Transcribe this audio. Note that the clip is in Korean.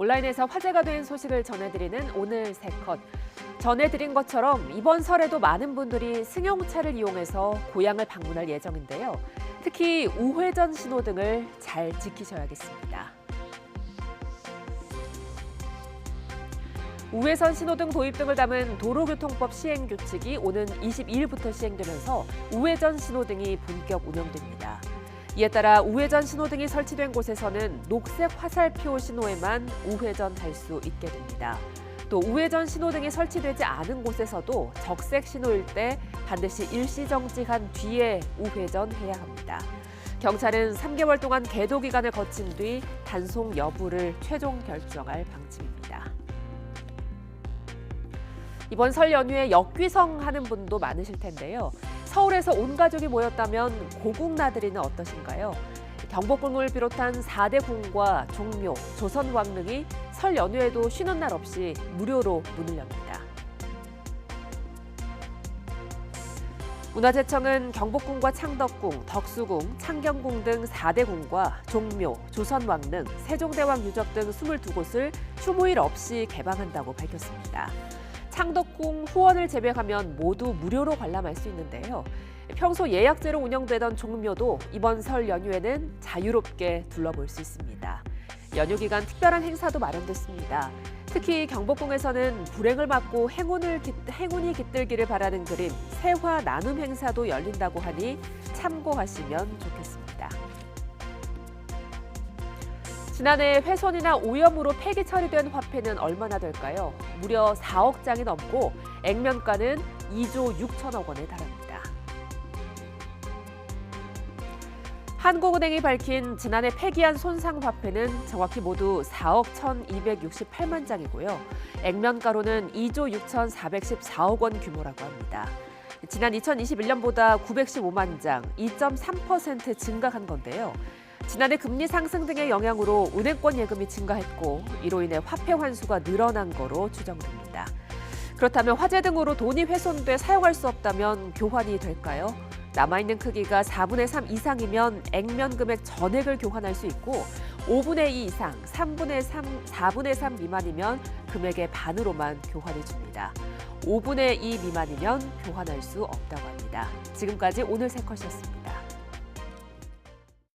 온라인에서 화제가 된 소식을 전해드리는 오늘 세 컷. 전해드린 것처럼 이번 설에도 많은 분들이 승용차를 이용해서 고향을 방문할 예정인데요. 특히 우회전 신호등을 잘 지키셔야겠습니다. 우회선 신호등 도입 등을 담은 도로교통법 시행 규칙이 오는 22일부터 시행되면서 우회전 신호등이 본격 운영됩니다. 이에 따라 우회전 신호등이 설치된 곳에서는 녹색 화살표 신호에만 우회전할 수 있게 됩니다. 또 우회전 신호등이 설치되지 않은 곳에서도 적색 신호일 때 반드시 일시 정지한 뒤에 우회전해야 합니다. 경찰은 3개월 동안 계도 기간을 거친 뒤 단속 여부를 최종 결정할 방침입니다. 이번 설 연휴에 역귀성 하는 분도 많으실 텐데요. 서울에서 온 가족이 모였다면 고궁 나들이는 어떠신가요? 경복궁을 비롯한 4대 궁과 종묘, 조선 왕릉이 설 연휴에도 쉬는 날 없이 무료로 문을 엽니다. 문화재청은 경복궁과 창덕궁, 덕수궁, 창경궁 등 4대 궁과 종묘, 조선왕릉, 세종대왕 유적 등 22곳을 휴무일 없이 개방한다고 밝혔습니다. 창덕궁 후원을 제외하면 모두 무료로 관람할 수 있는데요. 평소 예약제로 운영되던 종묘도 이번 설 연휴에는 자유롭게 둘러볼 수 있습니다. 연휴 기간 특별한 행사도 마련됐습니다. 특히 경복궁에서는 불행을 막고 행운을 깃, 행운이 깃들기를 바라는 그림 세화 나눔 행사도 열린다고 하니 참고하시면 좋겠습니다. 지난해 훼손이나 오염으로 폐기 처리된 화폐는 얼마나 될까요? 무려 4억 장이 넘고 액면가는 2조 6천억 원에 달합니다. 한국은행이 밝힌 지난해 폐기한 손상 화폐는 정확히 모두 4억 1,268만 장이고요. 액면가로는 2조 6,414억 원 규모라고 합니다. 지난 2021년보다 915만 장, 2.3% 증가한 건데요. 지난해 금리 상승 등의 영향으로 은행권 예금이 증가했고 이로 인해 화폐 환수가 늘어난 거로 추정됩니다. 그렇다면 화재 등으로 돈이 훼손돼 사용할 수 없다면 교환이 될까요? 남아있는 크기가 4분의 3 이상이면 액면 금액 전액을 교환할 수 있고 5분의 2 이상, 3분의 3, 4분의 3 미만이면 금액의 반으로만 교환해 줍니다. 5분의 2 미만이면 교환할 수 없다고 합니다. 지금까지 오늘 세 컷이었습니다.